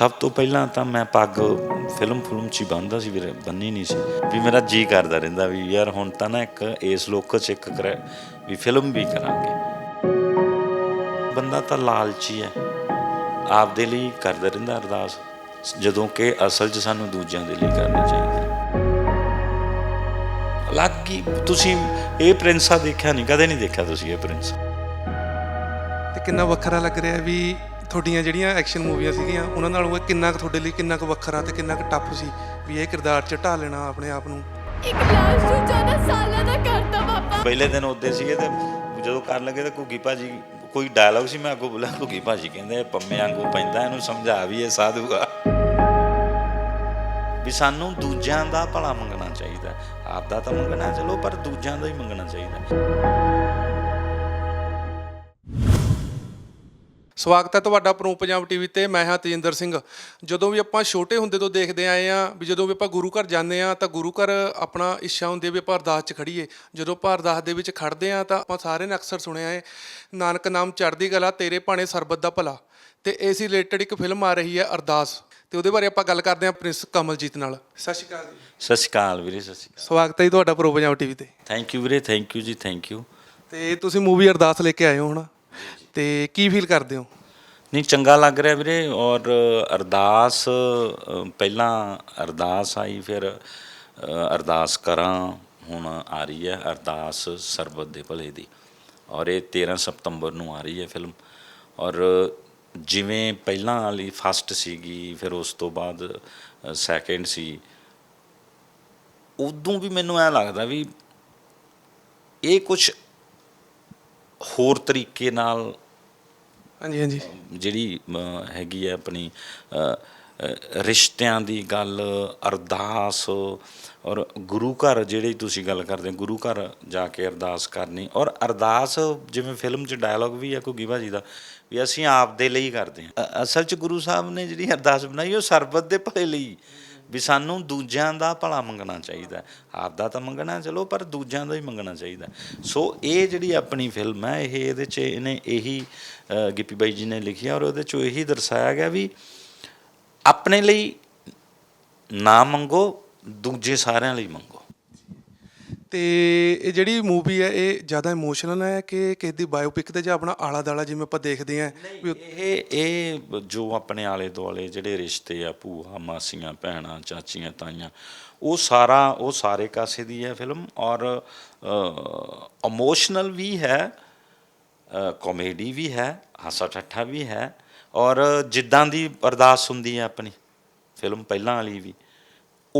ਸਭ ਤੋਂ ਪਹਿਲਾਂ ਤਾਂ ਮੈਂ ਪੱਗ ਫਿਲਮ ਫਿਲਮ ਚ ਹੀ ਬੰਨਦਾ ਸੀ, ਵੀਰੇ, ਬੰਨੀ ਨਹੀਂ ਸੀ। ਵੀ ਮੇਰਾ ਜੀ ਕਰਦਾ ਰਹਿੰਦਾ ਵੀ ਯਾਰ ਹੁਣ ਤਾਂ ਨਾ ਇੱਕ ਇਸ ਲੋਕ ਚ ਇੱਕ ਕਰੇ ਵੀ ਫਿਲਮ ਵੀ ਕਰਾਂਗੇ। ਬੰਦਾ ਤਾਂ ਲਾਲਚੀ ਹੈ ਆਪਦੇ ਲਈ ਕਰਦਾ ਰਹਿੰਦਾ ਅਰਦਾਸ, ਜਦੋਂ ਕਿ ਅਸਲ 'ਚ ਸਾਨੂੰ ਦੂਜਿਆਂ ਦੇ ਲਈ ਕਰਨੀ ਚਾਹੀਦੀ। ਹੈ, ਤੁਸੀਂ ਇਹ ਪ੍ਰਿੰਸਾ ਦੇਖਿਆ ਨਹੀਂ ਕਦੇ ਨਹੀਂ ਦੇਖਿਆ ਤੁਸੀਂ ਇਹ ਪ੍ਰਿੰਸ? ਤੇ ਕਿੰਨਾ ਵੱਖਰਾ ਲੱਗ ਰਿਹਾ ਵੀ ਤੁਹਾਡੀਆਂ ਜਿਹੜੀਆਂ ਐਕਸ਼ਨ ਮੂਵੀਆਂ ਸੀਗੀਆਂ ਉਹਨਾਂ ਨਾਲ ਉਹ ਕਿੰਨਾ ਕੁ ਤੁਹਾਡੇ ਲਈ ਕਿੰਨਾ ਕੁ ਵੱਖਰਾ ਤੇ ਕਿੰਨਾ ਕੁ ਟਫ ਸੀ ਵੀ ਇਹ ਕਿਰਦਾਰ ਚ ਢਾਲ ਲੈਣਾ ਆਪਣੇ ਆਪ ਨੂੰ? ਇੱਕ ਲਾਸ਼ ਨੂੰ 14 ਸਾਲਾਂ ਦਾ ਕਰਤਾ ਪਾਪਾ ਪਹਿਲੇ ਦਿਨ ਉੱਦੇ ਸੀਗੇ ਤੇ ਜਦੋਂ ਕਰਨ ਲੱਗੇ ਤਾਂ ਘੁੱਗੀ ਭਾਜੀ ਕੋਈ ਡਾਇਲੌਗ ਸੀ ਮੈਂ ਅੱਗੋਂ ਬੋਲਿਆ ਘੁੱਗੀ ਭਾਜੀ ਕਹਿੰਦੇ ਪੰਮੇ ਵਾਂਗੂ ਪੈਂਦਾ ਇਹਨੂੰ ਸਮਝਾ ਵੀ ਇਹ ਸਾਧੂਗਾ ਵੀ ਸਾਨੂੰ ਦੂਜਿਆਂ ਦਾ ਭਲਾ ਮੰਗਣਾ ਚਾਹੀਦਾ। ਆਪ ਦਾ ਤਾਂ ਮੰਗਣਾ ਚਲੋ ਪਰ ਦੂਜਿਆਂ ਦਾ ਹੀ ਮੰਗਣਾ ਚਾਹੀਦਾ। ਸਵਾਗਤ ਹੈ ਤੁਹਾਡਾ ਪ੍ਰੋ ਪੰਜਾਬ ਟੀਵੀ ਤੇ ਮੈਂ ਹਾਂ ਤੇਜਿੰਦਰ ਸਿੰਘ। ਜਦੋਂ ਵੀ ਆਪਾਂ ਛੋਟੇ ਹੁੰਦੇ ਤੋਂ ਦੇਖਦੇ ਆਏ ਆ ਵੀ ਜਦੋਂ ਵੀ ਆਪਾਂ ਗੁਰੂ ਘਰ ਜਾਂਦੇ ਆ ਤਾਂ ਗੁਰੂ ਘਰ ਆਪਣਾ ਇੱਛਾ ਹੁੰਦੀ ਹੈ ਵੀ ਆਪਾਂ ਅਰਦਾਸ 'ਚ ਖੜੀਏ ਜਦੋਂ ਆਪਾਂ ਅਰਦਾਸ ਦੇ ਵਿੱਚ ਖੜਦੇ ਆ ਤਾਂ ਆਪਾਂ ਸਾਰਿਆਂ ਨੇ ਅਕਸਰ ਸੁਣਿਆ ਹੈ ਨਾਨਕ ਨਾਮ ਚੜ੍ਹਦੀ ਕਲਾ ਤੇਰੇ ਭਾਣੇ ਸਰਬਤ ਦਾ ਭਲਾ। ਤੇ ਇਸ ਰਿਲੇਟਡ ਇੱਕ ਫਿਲਮ ਆ ਰਹੀ ਹੈ ਅਰਦਾਸ। ਤੇ ਉਹਦੇ ਬਾਰੇ ਆਪਾਂ ਗੱਲ ਕਰਦੇ ਹਾਂ ਪ੍ਰਿੰਸ ਕਮਲਜੀਤ ਨਾਲ। ਸਤਿ ਸ਼੍ਰੀ ਅਕਾਲ ਜੀ। ਸਤਿ ਸ਼੍ਰੀ ਅਕਾਲ ਵੀਰੇ ਸਤਿ ਸ਼੍ਰੀ ਅਕਾਲ। ਸਵਾਗਤ ਹੈ ਜੀ ਤੁਹਾਡਾ ਪ੍ਰੋ ਪੰਜਾਬ ਟੀਵੀ ਤੇ। ਥੈਂਕ ਯੂ ਵੀਰੇ ਥੈਂਕ ਯੂ ਜੀ ਥੈਂਕ ਯੂ ਤੇ ਤੁਸੀਂ ਮੂਵੀ ਅਰਦਾਸ ਲੈ ਕੇ ਆਏ ਹੋ ਹੁਣ ਤੇ ਕੀ ਫੀਲ ਕਰਦੇ ਹੋ? ਨਹੀਂ ਚੰਗਾ ਲੱਗ ਰਿਹਾ ਵੀਰੇ ਔਰ ਅਰਦਾਸ ਅ, ਪਹਿਲਾਂ ਅਰਦਾਸ ਆਈ ਫਿਰ ਅ, ਅਰਦਾਸ ਕਰਾਂ ਹੁਣ ਆ ਰਹੀ ਹੈ ਅਰਦਾਸ ਸਰਬਤ ਦੇ ਭਲੇ ਦੀ। ਔਰ ਇਹ 13 ਸਤੰਬਰ ਨੂੰ ਆ ਰਹੀ ਹੈ ਫਿਲਮ ਔਰ ਜਿਵੇਂ ਪਹਿਲਾਂ ਵਾਲੀ ਫਸਟ ਸੀਗੀ ਫਿਰ ਉਸ ਤੋਂ ਬਾਅਦ ਸੈਕਿੰਡ ਸੀ ਉਦੋਂ ਵੀ ਮੈਨੂੰ ਐ ਲੱਗਦਾ ਵੀ ਇਹ ਕੁਝ ਹੋਰ ਤਰੀਕੇ ਨਾਲ ਹਾਂਜੀ ਹਾਂਜੀ। ਜਿਹੜੀ ਅਮ, ਹੈਗੀ ਹੈ ਆਪਣੀ ਅ, ਅ, ਰਿਸ਼ਤਿਆਂ ਦੀ ਗੱਲ ਅਰਦਾਸ ਔਰ ਗੁਰੂ ਘਰ ਜਿਹੜੀ ਤੁਸੀਂ ਗੱਲ ਕਰਦੇ ਹੋ, ਗੁਰੂ ਘਰ ਜਾ ਕੇ ਅਰਦਾਸ ਕਰਨੀ ਔਰ ਅਰਦਾਸ ਜਿਵੇਂ ਫਿਲਮ 'ਚ ਡਾਇਲੌਗ ਵੀ ਹੈ ਘੁੱਗੀ ਭਾਜੀ ਦਾ ਵੀ ਅਸੀਂ ਆਪ ਦੇ ਲਈ ਕਰਦੇ ਹਾਂ। ਅ- ਅਸਲ 'ਚ ਗੁਰੂ ਸਾਹਿਬ ਨੇ ਜਿਹੜੀ ਅਰਦਾਸ ਬਣਾਈ ਉਹ ਸਰਬਤ ਦੇ ਭਲੇ ਲਈ ਵੀ ਸਾਨੂੰ ਦੂਜਿਆਂ ਦਾ ਭਲਾ ਮੰਗਣਾ ਚਾਹੀਦਾ ਆਪ ਦਾ ਤਾਂ ਮੰਗਣਾ ਚਲੋ, ਪਰ ਦੂਜਿਆਂ ਦਾ ਹੀ ਮੰਗਣਾ ਚਾਹੀਦਾ ਸੋ ਇਹ ਜਿਹੜੀ ਆਪਣੀ ਫਿਲਮ ਹੈ, ਇਹ ਇਹਦੇ 'ਚ ਇਹਨੇ ਇਹੀ ਗਿੱਪੀ ਬਾਈ ਜੀ ਨੇ ਲਿਖਿਆ ਔਰ ਉਹਦੇ 'ਚੋਂ ਇਹੀ ਦਰਸਾਇਆ ਗਿਆ ਵੀ ਆਪਣੇ ਲਈ ਨਾ ਮੰਗੋ, ਦੂਜੇ ਸਾਰਿਆਂ ਲਈ ਮੰਗੋ। ਤੇ ਇਹ ਜਿਹੜੀ ਮੂਵੀ ਹੈ, ਇਹ ਜ਼ਿਆਦਾ ਇਮੋਸ਼ਨਲ ਹੈ ਕਿ ਕਿਸੇ ਦੀ ਬਾਇਓਪਿਕ ਤੇ ਜਾਂ ਆਪਣਾ ਆਲਾ ਦਾਲਾ ਜਿਵੇਂ ਆਪਾਂ ਦੇਖਦੇ ਆਂ ਵੀ ਇਹ ਇਹ ਜੋ ਆਪਣੇ ਆਲੇ ਦੁਆਲੇ ਜਿਹੜੇ ਰਿਸ਼ਤੇ ਆ, ਭੂਆ, ਮਾਸੀਆਂ, ਭੈਣਾਂ, ਚਾਚੀਆਂ, ਤਾਈਆਂ, ਉਹ ਸਾਰਾ, ਉਹ ਸਾਰੇ ਕਾਸੇ ਦੀ ਹੈ ਫਿਲਮ ਔਰ ਇਮੋਸ਼ਨਲ ਵੀ ਹੈ ਕਾਮੇਡੀ ਵੀ ਹੈ ਹਾਸਾ ਠੱਠਾ ਵੀ ਹੈ ਔਰ ਜਿੱਦਾਂ ਦੀ ਅਰਦਾਸ ਹੁੰਦੀ ਹੈ ਆਪਣੀ ਫਿਲਮ ਪਹਿਲਾਂ ਵਾਲੀ ਵੀ।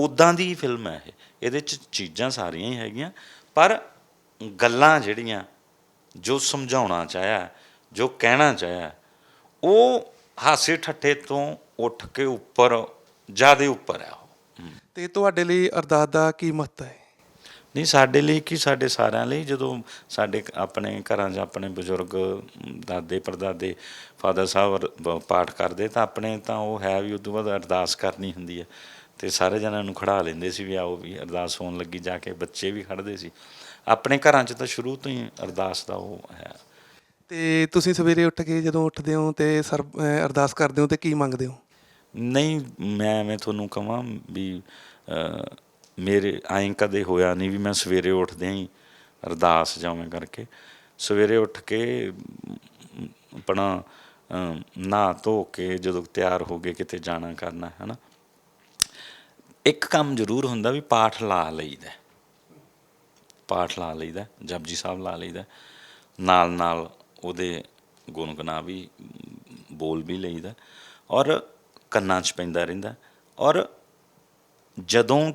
ਉਦਾਂ ਦੀ ਫਿਲਮ ਹੈ ਇਹ। ਇਹਦੇ ਚ ਚੀਜ਼ਾਂ ਸਾਰੀਆਂ ਹੀ ਹੈਗੀਆਂ ਪਰ ਗੱਲਾਂ ਜਿਹੜੀਆਂ ਜੋ ਸਮਝਾਉਣਾ ਚਾਹਿਆ ਜੋ ਕਹਿਣਾ ਚਾਹਿਆ ਉਹ ਹਾਸੇ ਠੱਠੇ ਤੋਂ ਉੱਠ ਕੇ ਉੱਪਰ ਜਿਆਦੇ ਉੱਪਰ ਹੈ ਉਹ। ਤੇ ਤੁਹਾਡੇ ਲਈ ਅਰਦਾਸ ਦਾ ਕੀ ਮਹੱਤਵ ਹੈ? ਨਹੀਂ ਸਾਡੇ ਲਈ ਕੀ ਸਾਡੇ ਸਾਰਿਆਂ ਲਈ ਜਦੋਂ ਸਾਡੇ ਆਪਣੇ ਘਰਾਂ 'ਚ ਆਪਣੇ ਬਜ਼ੁਰਗ ਦਾਦੇ ਪਰਦਾਦੇ ਫਾਦਰ ਸਾਹਿਬ ਪਾਠ ਕਰਦੇ ਤਾਂ ਆਪਣੇ ਤਾਂ ਉਹ ਹੈ ਵੀ ਉਦੋਂ ਬਾਅਦ ਅਰਦਾਸ ਕਰਨੀ ਹੁੰਦੀ ਹੈ। ਤੇ ਸਾਰੇ ਜਣਿਆਂ ਨੂੰ ਖੜਾ ਲੈਂਦੇ ਸੀ ਵੀ ਆਓ ਵੀ ਅਰਦਾਸ ਹੋਣ ਲੱਗੀ ਜਾ ਕੇ ਬੱਚੇ ਵੀ ਖੜਦੇ ਸੀ। ਆਪਣੇ ਘਰਾਂ 'ਚ ਤਾਂ ਸ਼ੁਰੂ ਤੋਂ ਹੀ ਅਰਦਾਸ ਦਾ ਉਹ ਹੈ। ਤੇ ਤੁਸੀਂ ਸਵੇਰੇ ਉੱਠ ਕੇ ਜਦੋਂ ਉੱਠਦੇ ਹੋ ਤੇ ਸਰ ਅਰਦਾਸ ਕਰਦੇ ਹੋ ਤੇ ਕੀ ਮੰਗਦੇ ਹੋ? ਨਹੀਂ ਮੈਂ ਮੈਂ ਤੁਹਾਨੂੰ ਕਹਾਂ ਵੀ ਮੇਰੇ ਐਂ ਕਦੇ ਹੋਇਆ ਨਹੀਂ ਵੀ ਮੈਂ ਸਵੇਰੇ ਉੱਠਦਿਆਂ ਹੀ ਅਰਦਾਸ ਜਾਵੇਂ ਕਰਕੇ ਸਵੇਰੇ ਉੱਠ ਕੇ ਆਪਣਾ ਨਹਾ ਧੋ ਕੇ ਜਦੋਂ ਤਿਆਰ ਹੋ ਗਏ ਕਿਤੇ ਜਾਣਾ ਕਰਨਾ ਹੈ ਨਾ ਇੱਕ ਕੰਮ ਜ਼ਰੂਰ ਹੁੰਦਾ ਵੀ ਪਾਠ ਲਾ ਲਈਦਾ। ਪਾਠ ਲਾ ਲਈਦਾ, ਜਪਜੀ ਸਾਹਿਬ ਲਾ ਲਈਦਾ। ਨਾਲ ਨਾਲ ਉਹਦੇ ਗੁਣਗੁਣਾ ਵੀ, ਬੋਲ ਵੀ ਲਈਦਾ। ਔਰ ਕੰਨਾਂ 'ਚ ਪੈਂਦਾ ਰਹਿੰਦਾ। ਔਰ ਜਦੋਂ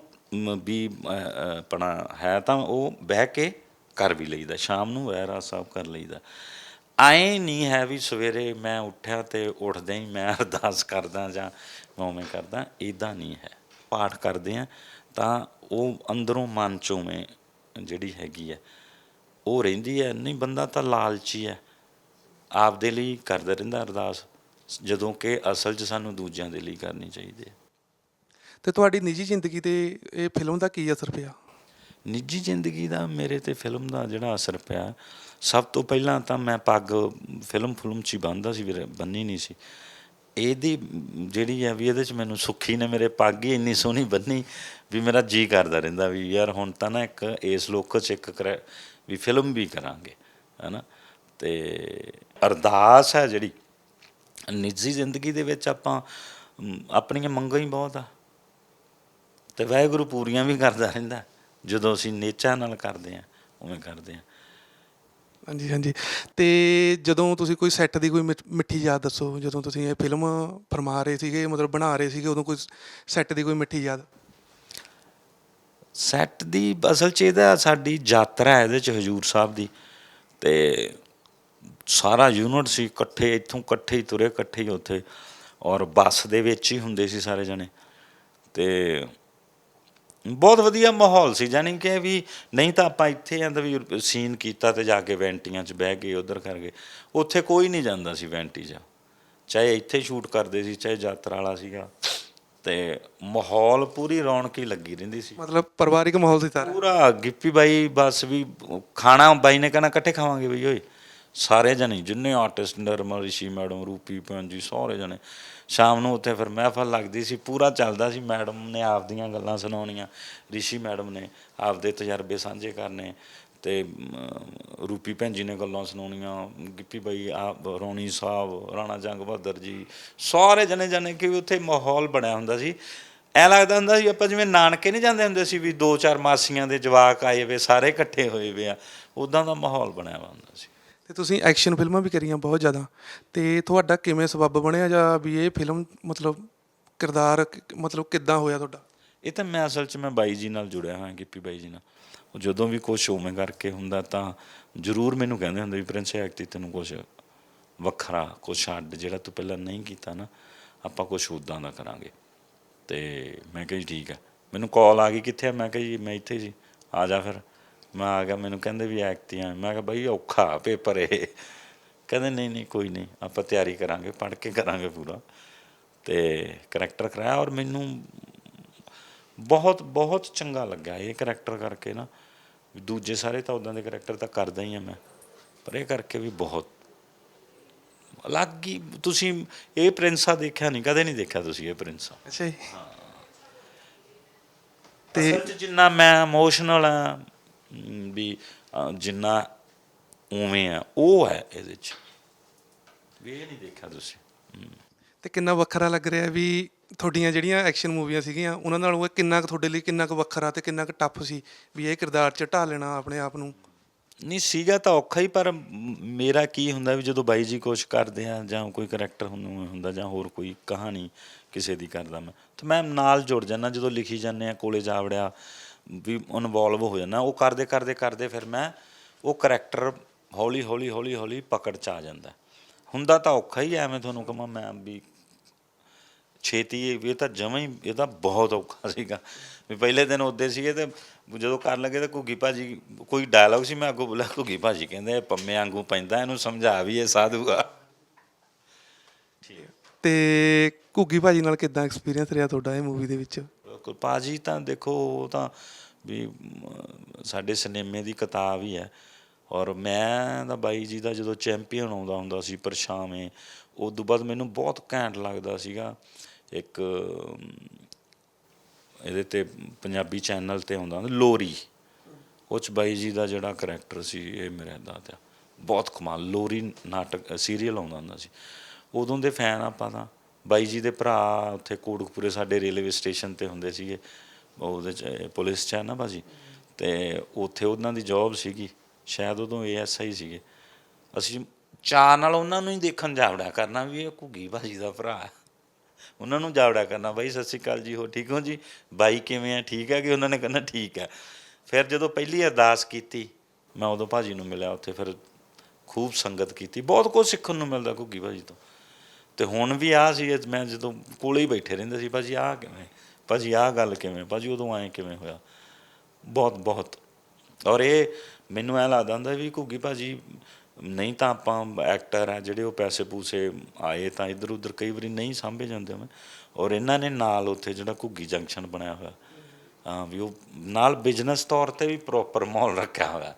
ਵੀ ਆਪਣਾ ਹੈ ਤਾਂ ਉਹ ਬਹਿ ਕੇ ਕਰ ਵੀ ਲਈਦਾ। ਸ਼ਾਮ ਨੂੰ ਵੈਰਾ ਸਾਹਿਬ ਕਰ ਲਈਦਾ। ਆਏ ਨਹੀਂ ਹੈ ਵੀ ਸਵੇਰੇ ਮੈਂ ਉੱਠਿਆ ਤੇ ਉੱਠਦੇ ਹੀ ਮੈਂ ਅਰਦਾਸ ਕਰਦਾ ਜਾਂ ਮੈਂ ਕਰਦਾ ਇਦਾਂ ਨਹੀਂ ਹੈ। ਪਾਠ ਕਰਦੇ ਆ ਤਾਂ ਉਹ ਅੰਦਰੋਂ ਮਨ ਚੋਂ ਜਿਹੜੀ ਹੈਗੀ ਹੈ ਉਹ ਰਹਿੰਦੀ ਹੈ ਨਹੀਂ ਬੰਦਾ ਤਾਂ ਲਾਲਚੀ ਹੈ ਆਪਦੇ ਲਈ ਕਰਦਾ ਰਹਿੰਦਾ ਅਰਦਾਸ ਜਦੋਂ ਕਿ ਅਸਲ 'ਚ ਸਾਨੂੰ ਦੂਜਿਆਂ ਦੇ ਲਈ ਕਰਨੀ ਚਾਹੀਦੀ ਹੈ ਤੇ ਤੁਹਾਡੀ ਨਿੱਜੀ ਜ਼ਿੰਦਗੀ ਤੇ ਇਹ ਫਿਲਮ ਦਾ ਕੀ ਅਸਰ ਪਿਆ? ਨਿੱਜੀ ਜ਼ਿੰਦਗੀ ਦਾ ਮੇਰੇ ਤੇ ਫਿਲਮ ਦਾ ਜਿਹੜਾ ਅਸਰ ਪਿਆ ਸਭ ਤੋਂ ਪਹਿਲਾਂ ਤਾਂ ਮੈਂ ਪੱਗ ਫਿਲਮ ਫਿਲਮ ਚ ਹੀ ਬੰਨਦਾ ਸੀ ਵੀਰੇ ਬੰਨੀ ਨਹੀਂ ਸੀ। ਇਹਦੀ ਜਿਹੜੀ ਆ ਵੀ ਇਹਦੇ ਚ ਮੈਨੂੰ ਸੁੱਖੀ ਨੇ ਮੇਰੇ ਪੱਗ ਹੀ ਇੰਨੀ ਸੋਹਣੀ ਬੰਨੀ ਵੀ ਮੇਰਾ ਜੀ ਕਰਦਾ ਰਹਿੰਦਾ ਵੀ ਯਾਰ ਹੁਣ ਤਾਂ ਨਾ ਇੱਕ ਇਸ ਲੋਕ ਚ ਇੱਕ ਕਰੈ- ਵੀ ਫਿਲਮ ਵੀ ਕਰਾਂਗੇ, ਹੈਨਾ? ਤੇ ਅਰਦਾਸ ਹੈ ਜਿਹੜੀ। ਨਿੱਜੀ ਜ਼ਿੰਦਗੀ ਦੇ ਵਿੱਚ ਆਪਾਂ ਆਪਣੀਆਂ ਮੰਗਾਂ ਹੀ ਬਹੁਤ ਆ। ਤੇ ਵਾਹਿਗੁਰੂ ਪੂਰੀਆਂ ਵੀ ਕਰਦਾ ਰਹਿੰਦਾ। ਜਦੋਂ ਅਸੀਂ ਨੇਚਾ ਨਾਲ ਕਰਦੇ ਆ ਉਵੇਂ ਕਰਦੇ ਆ ਹਾਂਜੀ ਹਾਂਜੀ। ਤੇ ਜਦੋਂ ਤੁਸੀਂ ਕੋਈ ਸੈੱਟ ਦੀ ਕੋਈ ਮਿੱਠ- ਮਿੱਠੀ ਯਾਦ ਦੱਸੋ, ਜਦੋਂ ਤੁਸੀਂ ਇਹ ਫਿਲਮ ਫਰਮਾ ਰਹੇ ਸੀਗੇ, ਮਤਲਬ ਬਣਾ ਰਹੇ ਸੀਗੇ, ਉਦੋਂ ਕੋਈ ਸੈੱਟ ਦੀ ਕੋਈ ਮਿੱਠੀ ਯਾਦ? ਸੈੱਟ ਦੀ ਅਸਲ 'ਚ ਇਹਦਾ ਸਾਡੀ ਯਾਤਰਾ ਹੈ ਇਹਦੇ 'ਚ ਹਜੂਰ ਸਾਹਿਬ ਦੀ। ਤੇ ਸਾਰਾ ਯੂਨਿਟ ਸੀ, ਇਕੱਠੇ, ਇੱਥੋਂ ਇਕੱਠੇ ਹੀ ਤੁਰੇ, ਇਕੱਠੇ ਹੀ ਉੱਥੇ। ਔਰ ਬੱਸ ਦੇ ਵਿੱਚ ਹੀ ਹੁੰਦੇ ਸੀ ਸਾਰੇ ਜਣੇ। ਤੇ ਬਹੁਤ ਵਧੀਆ ਮਾਹੌਲ ਸੀ ਜਾਨੀ ਕਿ ਵੀ ਨਹੀਂ ਤਾਂ ਆਪਾਂ ਇੱਥੇ ਆਂ ਤਾਂ ਵੀ ਸੀਨ ਕੀਤਾ ਤੇ ਜਾ ਕੇ ਵੈਂਟੀਆਂ 'ਚ ਬਹਿ ਗਏ ਉਧਰ ਕਰ ਗਏ। ਉੱਥੇ ਕੋਈ ਨਹੀਂ ਜਾਂਦਾ ਸੀ ਵੈਂਟੀ 'ਚ ਚਾਹੇ ਇੱਥੇ ਸ਼ੂਟ ਕਰਦੇ ਸੀ ਚਾਹੇ ਯਾਤਰਾ ਵਾਲਾ ਸੀਗਾ ਤੇ ਮਾਹੌਲ ਪੂਰੀ ਰੌਣਕ ਹੀ ਲੱਗੀ ਰਹਿੰਦੀ ਸੀ। ਮਤਲਬ ਪਰਿਵਾਰਿਕ ਮਾਹੌਲ ਸੀ ਸਾਰਾ। ਪੂਰਾ ਗਿੱਪੀ ਬਾਈ ਬਸ ਵੀ ਖਾਣਾ ਬਾਈ ਨੇ ਕਹਿਣਾ ਇਕੱਠੇ ਖਾਵਾਂਗੇ ਬਈ ਓਏ। ਸਾਰੇ ਜਣੇ, ਜਿੰਨੇ ਆਰਟਿਸਟ ਨਰਮਲ, ਰਿਸ਼ੀ ਮੈਡਮ, ਰੂਪੀ ਭੈਣ ਜੀ ਸਾਰੇ ਜਣੇ, ਸ਼ਾਮ ਨੂੰ ਉੱਥੇ ਫਿਰ ਮਹਿਫਲ ਲੱਗਦੀ ਸੀ, ਪੂਰਾ ਚੱਲਦਾ ਸੀ, ਮੈਡਮ ਨੇ ਆਪਦੀਆਂ ਗੱਲਾਂ ਸੁਣਾਉਣੀਆਂ, ਰਿਸ਼ੀ ਮੈਡਮ ਨੇ ਆਪਦੇ ਤਜਰਬੇ ਸਾਂਝੇ ਕਰਨੇ ਤੇ ਰੂਪੀ ਭੈਣ ਜੀ ਨੇ ਗੱਲਾਂ ਸੁਣਾਉਣੀਆਂ, ਗਿੱਪੀ ਬਾਈ, ਆਪ, ਰੌਣੀ ਸਾਹਿਬ, ਰਾਣਾ ਜੰਗ ਬਹਾਦਰ ਜੀ, ਸਾਰੇ ਜਣੇ ਜਣੇ ਕਿ ਉੱਥੇ ਮਾਹੌਲ ਬਣਿਆ ਹੁੰਦਾ ਸੀ। ਐ ਲੱਗਦਾ ਹੁੰਦਾ ਸੀ ਆਪਾਂ ਜਿਵੇਂ ਨਾਨਕੇ ਨਹੀਂ ਜਾਂਦੇ ਹੁੰਦੇ ਸੀ ਵੀ ਦੋ ਚਾਰ ਮਾਸੀਆਂ ਦੇ ਜਵਾਕ ਆਏ ਵੇ, ਸਾਰੇ ਇਕੱਠੇ ਹੋਏ ਵੇ ਆ ਉਦਾਂ ਦਾ ਮਾਹੌਲ ਬਣਿਆ ਹੋਇਆ ਹੁੰਦਾ ਸੀ। ਤੇ ਤੁਸੀਂ ਐਕਸ਼ਨ ਫਿਲਮਾਂ ਵੀ ਕਰੀਆਂ ਬਹੁਤ ਜ਼ਿਆਦਾ। ਤੇ ਤੁਹਾਡਾ ਕਿਵੇਂ ਸਬੱਬ ਬਣਿਆ ਜਾਂ ਵੀ ਇਹ ਫਿਲਮ ਮਤਲਬ ਕਿਰਦਾਰ ਮਤਲਬ ਕਿੱਦਾਂ ਹੋਇਆ ਤੁਹਾਡਾ? ਇਹ ਤਾਂ ਮੈਂ ਅਸਲ 'ਚ ਮੈਂ ਬਾਈ ਜੀ ਨਾਲ ਜੁੜਿਆ ਹੋਇਆ ਗਿੱਪੀ ਬਾਈ ਜੀ ਨਾਲ। ਉਹ ਜਦੋਂ ਵੀ ਕੁਝ ਉਵੇਂ ਕਰਕੇ ਹੁੰਦਾ ਤਾਂ ਜ਼ਰੂਰ ਮੈਨੂੰ ਕਹਿੰਦੇ ਹੁੰਦੇ ਵੀ ਪ੍ਰਿੰਸ ਐਕਟੀ ਤੈਨੂੰ ਕੁਝ ਵੱਖਰਾ ਕੁਝ ਅੱਡ ਜਿਹੜਾ ਤੂੰ ਪਹਿਲਾਂ ਨਹੀਂ ਕੀਤਾ ਨਾ, ਆਪਾਂ ਕੁਝ ਉਦਾਂ ਦਾ ਕਰਾਂਗੇ। ਤੇ ਮੈਂ ਕਿਹਾ ਜੀ ਠੀਕ ਹੈ। ਮੈਨੂੰ ਕਾਲ ਆ ਗਈ ਕਿੱਥੇ ਆ? ਮੈਂ ਕਿਹਾ ਜੀ, ਮੈਂ ਇੱਥੇ ਜੀ। ਆ ਜਾ ਫਿਰ। ਮੈਂ ਆ ਗਿਆ ਮੈਨੂੰ ਕਹਿੰਦੇ ਵੀ ਐਕਟੀ ਆ ਮੈਂ ਕਿਹਾ ਬਾਈ ਔਖਾ ਪੇਪਰ ਇਹ। ਕਹਿੰਦੇ ਨਹੀਂ ਨਹੀਂ ਕੋਈ ਨਹੀਂ ਆਪਾਂ ਤਿਆਰੀ ਕਰਾਂਗੇ ਪੜ੍ਹ ਕੇ ਕਰਾਂਗੇ ਪੂਰਾ। ਤੇ ਕਰੈਕਟਰ ਕਰਾਇਆ ਔਰ ਮੈਨੂੰ ਬਹੁਤ ਬਹੁਤ ਚੰਗਾ ਲੱਗਾ ਇਹ ਕਰੈਕਟਰ ਕਰਕੇ ਨਾ। ਦੂਜੇ ਸਾਰੇ ਤਾਂ ਉਦਾਂ ਦੇ ਕਰੈਕਟਰ ਤਾਂ ਕਰਦਾ ਹੀ ਆ ਮੈਂ। ਪਰ ਇਹ ਕਰਕੇ ਵੀ ਬਹੁਤ ਅਲੱਗ ਹੀ ਤੁਸੀਂ ਇਹ ਪ੍ਰਿੰਸਾ ਦੇਖਿਆ ਨਹੀਂ ਕਦੇ ਨਹੀਂ ਦੇਖਿਆ ਤੁਸੀਂ ਇਹ ਪ੍ਰਿੰਸਾ? ਅੱਛਾ ਜੀ। ਤੇ ਜਿੰਨਾ ਮੈਂ ਇਮੋਸ਼ਨਲ ਆ ਵੀ ਜਿੰਨਾ ਉਵੇਂ ਆ ਉਹ ਹੈ ਇਹਦੇ 'ਚ। ਵੀ ਇਹ ਨਹੀਂ ਦੇਖਿਆ ਤੁਸੀਂ। ਤੇ ਕਿੰਨਾ ਵੱਖਰਾ ਲੱਗ ਰਿਹਾ ਵੀ ਤੁਹਾਡੀਆਂ ਜਿਹੜੀਆਂ ਐਕਸ਼ਨ ਮੂਵੀਆਂ ਸੀਗੀਆਂ ਉਹਨਾਂ ਨਾਲੋਂ ਇਹ ਕਿੰਨਾ ਕੁ ਤੁਹਾਡੇ ਲਈ ਕਿੰਨਾ ਕੁ ਵੱਖਰਾ ਤੇ ਕਿੰਨਾ ਕੁ ਟਫ ਸੀ ਵੀ ਇਹ ਕਿਰਦਾਰ 'ਚ ਢਾਲ ਲੈਣਾ ਆਪਣੇ ਆਪ ਨੂੰ? ਨਹੀਂ ਸੀਗਾ ਤਾਂ ਔਖਾ ਹੀ ਪਰ ਮੇਰਾ ਕੀ ਹੁੰਦਾ ਵੀ ਜਦੋਂ ਬਾਈ ਜੀ ਕੁਛ ਕਰਦੇ ਆ ਜਾਂ ਕੋਈ ਕਰੈਕਟਰ ਹੁੰਦਾ ਜਾਂ ਹੋਰ ਕੋਈ ਕਹਾਣੀ ਕਿਸੇ ਦੀ ਕਰਦਾ ਮੈਂ ਤਾਂ ਮੈਂ ਨਾਲ ਜੁੜ ਜਾਂਦਾ ਜਦੋਂ ਲਿਖੀ ਜਾਂਦੇ ਆ ਕੋਲੇ ਜਾ ਵੜਿਆ ਵੀ ਇਨਵੋਲਵ ਹੋ ਜਾਂਦਾ। ਉਹ ਕਰਦੇ ਕਰਦੇ ਕਰਦੇ ਫਿਰ ਮੈਂ ਉਹ ਕਰੈਕਟਰ ਹੌਲੀ ਹੌਲੀ ਹੌਲੀ ਹੌਲੀ ਪਕੜ ਚ ਆ ਜਾਂਦਾ। ਹੁੰਦਾ ਤਾਂ ਔਖਾ ਹੀ ਐ, ਐਵੇਂ ਤੁਹਾਨੂੰ ਕਹਾਂ ਮੈਂ ਵੀ ਛੇਤੀ ਇਹ ਇਹ ਤਾਂ ਜਮਾਂ ਹੀ ਇਹ ਤਾਂ ਬਹੁਤ ਔਖਾ ਸੀਗਾ। ਵੀ ਪਹਿਲੇ ਦਿਨ ਉੱਦੇ ਸੀਗੇ ਤੇ ਜਦੋਂ ਕਰਨ ਲੱਗੇ ਤਾਂ ਘੁੱਗੀ ਭਾਜੀ ਕੋਈ ਡਾਇਲੌਗ ਸੀ ਮੈਂ ਅੱਗੋਂ ਬੋਲਿਆ ਘੁੱਗੀ ਭਾਜੀ ਕਹਿੰਦੇ ਪੰਮੇ ਵਾਂਗੂ ਪੈਂਦਾ ਇਹਨੂੰ ਸਮਝਾ ਵੀ ਇਹ ਸਾਧੂਗਾ ਠੀਕ ਤੇ ਘੁੱਗੀ ਭਾਜੀ ਨਾਲ ਕਿੱਦਾਂ ਐਕਸਪੀਰੀਅੰਸ ਰਿਹਾ ਤੁਹਾਡਾ ਇਹ ਮੂਵੀ ਦੇ ਵਿੱਚ? ਬਿਲਕੁਲ। ਭਾਜੀ ਤਾਂ ਦੇਖੋ, ਉਹ ਤਾਂ ਵੀ ਸਾਡੇ ਸਿਨੇਮੇ ਦੀ ਕਿਤਾਬ ਹੀ ਹੈ। ਔਰ ਮੈਂ ਤਾਂ ਬਾਈ ਜੀ ਦਾ ਜਦੋਂ ਚੈਂਪੀਅਨ ਆਉਂਦਾ ਹੁੰਦਾ ਸੀ ਪਰਛਾਵੇਂ ਉਸ ਤੋਂ ਬਾਅਦ ਮੈਨੂੰ ਬਹੁਤ ਘੈਂਟ ਲੱਗਦਾ ਸੀਗਾ। ਇੱਕ ਇਹਦੇ ਤੇ ਪੰਜਾਬੀ ਚੈਨਲ ਤੇ ਆਉਂਦਾ ਹੁੰਦਾ, ਲੋਰੀ। ਉਹ 'ਚ ਬਾਈ ਜੀ ਦਾ ਜਿਹੜਾ ਕਰੈਕਟਰ ਸੀ, ਇਹ ਮੇਰਾ ਦਾ ਤੇ, ਬਹੁਤ ਕਮਾਲ। ਲੋਰੀ ਨਾਟਕ ਸੀਰੀਅਲ ਆਉਂਦਾ ਹੁੰਦਾ ਸੀ। ਉਦੋਂ ਦੇ ਫੈਨ ਆਪਾਂ ਤਾਂ ਬਾਈ ਜੀ ਦੇ ਭਰਾ ਉੱਥੇ ਕੋਟਕਪੂਰੇ ਸਾਡੇ ਰੇਲਵੇ ਸਟੇਸ਼ਨ ਤੇ ਹੁੰਦੇ ਸੀਗੇ। ਉਹਦੇ ਚ ਪੁਲਿਸ ਚ ਹੈ ਨਾ ਭਾਜੀ। ਤੇ ਉੱਥੇ ਉਹਨਾਂ ਦੀ ਜੌਬ ਸੀਗੀ। ਸ਼ਾਇਦ ਉਦੋਂ ਏਐਸਆਈ ਸੀਗੇ। ਅਸੀਂ ਚਾਅ ਨਾਲ ਉਹਨਾਂ ਨੂੰ ਹੀ ਦੇਖਣ ਜਾਵੜਿਆ ਕਰਨਾ ਵੀ ਇਹ ਘੁੱਗੀ ਭਾਜੀ ਦਾ ਭਰਾ ਹੈ। ਉਹਨਾਂ ਨੂੰ ਜਾਵੜਾ ਕਰਨਾ, ਬਾਈ, ਸਤਿ ਸ਼੍ਰੀ ਅਕਾਲ ਜੀ ਹੋ ਠੀਕ ਹੋ ਜੀ? ਬਾਈ ਕਿਵੇਂ ਆ ਠੀਕ ਹੈ ਕਿ ਉਹਨਾਂ ਨੇ ਕਹਿੰਦਾ ਠੀਕ ਹੈ? ਫਿਰ ਜਦੋਂ ਪਹਿਲੀ ਅਰਦਾਸ ਕੀਤੀ, ਮੈਂ ਉਦੋਂ ਭਾਜੀ ਨੂੰ ਮਿਲਿਆ ਉੱਥੇ, ਫਿਰ ਖੂਬ ਸੰਗਤ ਕੀਤੀ। ਬਹੁਤ ਕੁਝ ਸਿੱਖਣ ਨੂੰ ਮਿਲਦਾ ਘੁੱਗੀ ਭਾਜੀ ਤੋਂ। ਤੇ ਹੁਣ ਵੀ ਆ ਸੀ ਅੱਜ ਮੈਂ ਜਦੋਂ ਕੋਲੇ ਹੀ ਬੈਠੇ ਰਹਿੰਦੇ ਸੀ, ਭਾਜੀ ਆਹ ਕਿਵੇਂ? ਭਾਜੀ ਆਹ ਗੱਲ ਕਿਵੇਂ? ਭਾਜੀ ਉਦੋਂ ਆਏ ਕਿਵੇਂ ਹੋਇਆ? ਬਹੁਤ ਬਹੁਤ। ਔਰ ਇਹ ਮੈਨੂੰ ਐ ਲੱਗਦਾ ਹੁੰਦਾ ਵੀ ਘੁੱਗੀ ਭਾਜੀ, ਨਹੀਂ ਤਾਂ ਆਪਾਂ ਐਕਟਰ ਆ, ਜਿਹੜੇ ਉਹ ਪੈਸੇ ਪੂਸੇ ਆਏ ਤਾਂ ਇੱਧਰ ਉੱਧਰ ਕਈ ਵਾਰੀ ਨਹੀਂ ਸਾਂਭੇ ਜਾਂਦੇ ਮੈਂ ਔਰ ਇਹਨਾਂ ਨੇ ਨਾਲ ਉੱਥੇ ਜਿਹੜਾ ਘੁੱਗੀ ਜੰਕਸ਼ਨ ਬਣਾਇਆ ਹੋਇਆ, ਹਾਂ, ਵੀ ਉਹ ਨਾਲ ਬਿਜ਼ਨਸ ਤੌਰ ਤੇ ਵੀ ਪ੍ਰੋਪਰ ਮਾਹੌਲ ਰੱਖਿਆ ਹੋਇਆ।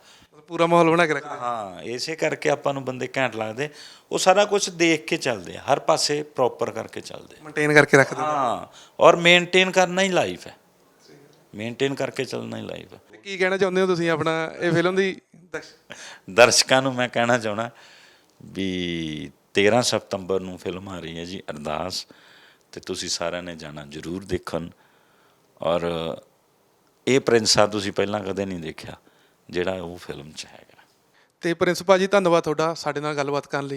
ਪੂਰਾ ਮਾਹੌਲ ਬਣਾ ਕੇ ਰੱਖਦੇ ਹਾਂ ਇਸੇ ਕਰਕੇ ਆਪਾਂ ਨੂੰ ਬੰਦੇ ਘੈਂਟ ਲੱਗਦੇ। ਉਹ ਸਾਰਾ ਕੁਝ ਦੇਖ ਕੇ ਚੱਲਦੇ ਆ ਹਰ ਪਾਸੇ ਪ੍ਰੋਪਰ ਕਰਕੇ ਚੱਲਦੇ। ਮੇਨਟੇਨ ਕਰਕੇ ਰੱਖਦੇ ਹਾਂ ਔਰ ਮੇਨਟੇਨ ਕਰਨਾ ਹੀ ਲਾਈਫ ਹੈ। ਮੇਨਟੇਨ ਕਰਕੇ ਚੱਲਣਾ ਹੀ ਲਾਈਫ ਹੈ। ਕੀ ਕਹਿਣਾ ਚਾਹੁੰਦੇ ਹੋ ਤੁਸੀਂ ਆਪਣਾ ਇਹ ਫਿਲਮ ਦੀ? ਦਰਸ਼- ਦਰਸ਼ਕਾਂ ਨੂੰ ਮੈਂ ਕਹਿਣਾ ਚਾਹਣਾ ਵੀ 13 ਸਤੰਬਰ ਨੂੰ ਫਿਲਮ ਆ ਰਹੀ ਹੈ ਜੀ ਅਰਦਾਸ ਤੇ ਤੁਸੀਂ ਸਾਰਿਆਂ ਨੇ ਜਾਣਾ ਜ਼ਰੂਰ ਦੇਖਣ। ਔਰ ਇਹ ਪ੍ਰਿੰਸਾ ਤੁਸੀਂ ਪਹਿਲਾਂ ਕਦੇ ਨਹੀਂ ਦੇਖਿਆ। ਜਿਹੜਾ ਉਹ ਫਿਲਮ 'ਚ ਹੈਗਾ। ਤੇ ਪ੍ਰਿੰਸ ਭਾਜੀ ਧੰਨਵਾਦ ਤੁਹਾਡਾ ਸਾਡੇ ਨਾਲ ਗੱਲਬਾਤ ਕਰਨ ਲਈ।